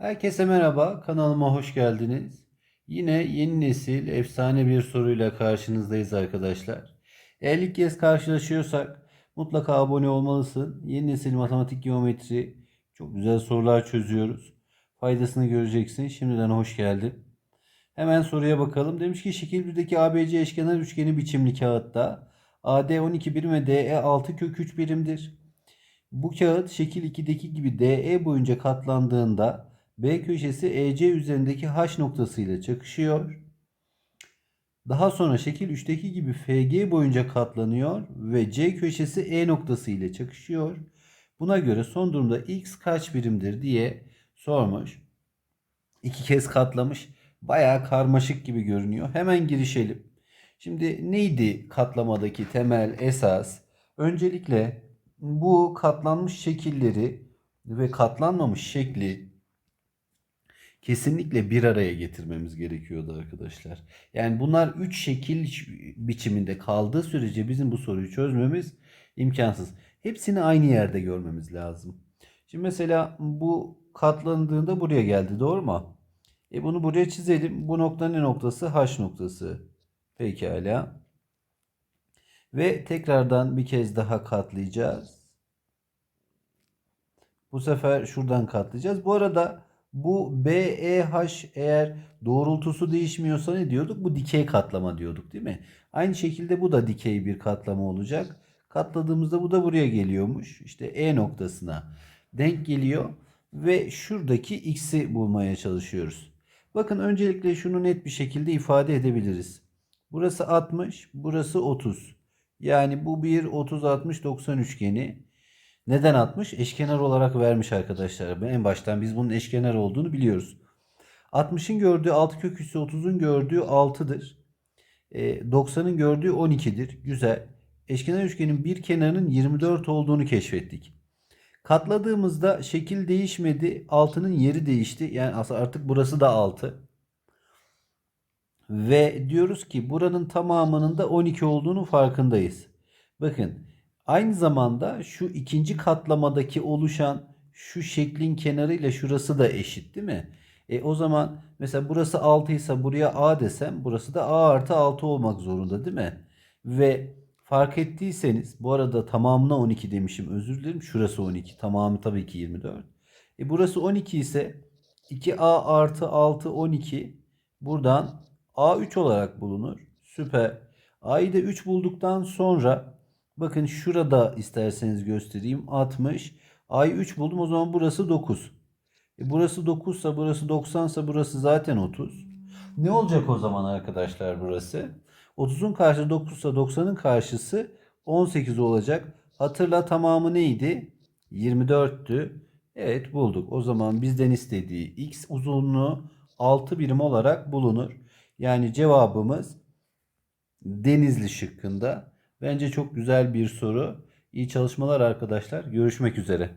Herkese merhaba, kanalıma hoş geldiniz. Yine yeni nesil efsane bir soruyla karşınızdayız arkadaşlar. Eğer ilk kez karşılaşıyorsak mutlaka abone olmalısın. Yeni nesil matematik geometri çok güzel sorular çözüyoruz. Faydasını göreceksin. Şimdiden hoş geldin. Hemen soruya bakalım. Demiş ki şekil 1'deki ABC eşkenar üçgeni biçimli kağıtta AD 12 birim ve DE 6 kök 3 birimdir. Bu kağıt şekil 2'deki gibi DE boyunca katlandığında B köşesi EC üzerindeki H noktası ile çakışıyor. Daha sonra şekil 3'teki gibi FG boyunca katlanıyor ve C köşesi E noktası ile çakışıyor. Buna göre son durumda X kaç birimdir diye sormuş. İki kez katlamış. Bayağı karmaşık gibi görünüyor. Hemen girişelim. Şimdi neydi katlamadaki temel esas? Öncelikle bu katlanmış şekilleri ve katlanmamış şekli kesinlikle bir araya getirmemiz gerekiyordu arkadaşlar. Yani bunlar üç şekil biçiminde kaldığı sürece bizim bu soruyu çözmemiz imkansız. Hepsini aynı yerde görmemiz lazım. Şimdi mesela bu katlandığında buraya geldi doğru mu? E bunu buraya çizelim. Bu nokta ne noktası? H noktası. Pekala. Ve tekrardan bir kez daha katlayacağız. Bu sefer şuradan katlayacağız. Bu arada bu BEH eğer doğrultusu değişmiyorsa ne diyorduk? Bu dikey katlama diyorduk değil mi? Aynı şekilde bu da dikey bir katlama olacak. Katladığımızda bu da buraya geliyormuş. İşte E noktasına denk geliyor. Ve şuradaki x'i bulmaya çalışıyoruz. Bakın öncelikle şunu net bir şekilde ifade edebiliriz. Burası 60, burası 30. Yani bu bir 30 60 90 üçgeni. Neden 60? Eşkenar olarak vermiş arkadaşlar. En baştan biz bunun eşkenar olduğunu biliyoruz. 60'ın gördüğü 6 kök üssü 30'un gördüğü 6'dır. E, 90'ın gördüğü 12'dir. Güzel. Eşkenar üçgenin bir kenarının 24 olduğunu keşfettik. Katladığımızda şekil değişmedi. Altının yeri değişti. Yani artık burası da 6. Ve diyoruz ki buranın tamamının da 12 olduğunu farkındayız. Bakın aynı zamanda şu ikinci katlamadaki oluşan şu şeklin kenarıyla şurası da eşit değil mi? E o zaman mesela burası 6 ise buraya A desem burası da A artı 6 olmak zorunda değil mi? Ve fark ettiyseniz bu arada tamamına 12 demişim özür dilerim. Şurası 12 tamamı tabii ki 24. E burası 12 ise 2A artı 6 12 buradan A3 olarak bulunur. Süper. A'yı da 3 bulduktan sonra bakın şurada isterseniz göstereyim 60. A'yı 3 buldum o zaman burası 9. E burası 9 ise burası 90 ise burası zaten 30. Ne olacak o zaman arkadaşlar burası? 30'un karşısı 9 ise 90'ın karşısı 18 olacak. Hatırla tamamı neydi? 24'tü. Evet bulduk. O zaman bizden istediği x uzunluğu 6 birim olarak bulunur. Yani cevabımız Denizli şıkkında. Bence çok güzel bir soru. İyi çalışmalar arkadaşlar. Görüşmek üzere.